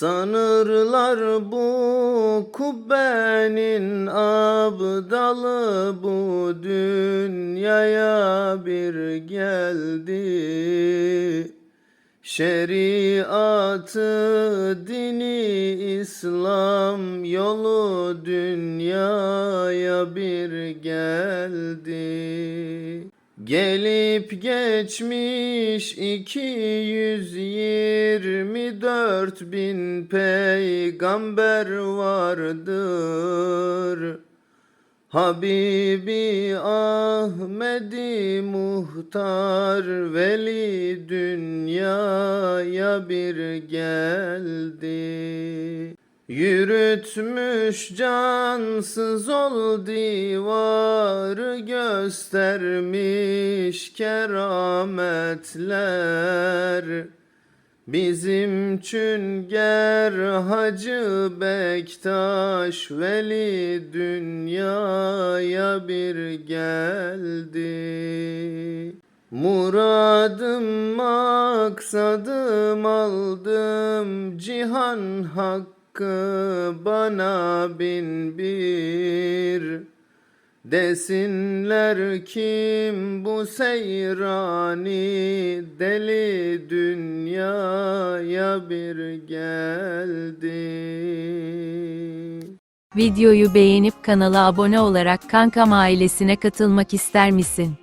Sanırlar bu kubbenin abdalı bu dünyaya bir geldi. Şeriatı dini İslam yolu dünyaya bir geldi. Gelip geçmiş 224 bin peygamber vardır. Habibi Ahmedi Muhtar Veli dünyaya bir geldi. Yürütmüş cansız ol divarı göstermiş kerametler. Bizim Çünger Hacı Bektaş Veli dünyaya bir geldi. Muradım maksadım aldım cihan hakkı bana bin bir. Desinler kim bu seyrani deli dünyaya bir geldi. Videoyu beğenip kanala abone olarak Kankam ailesine katılmak ister misin?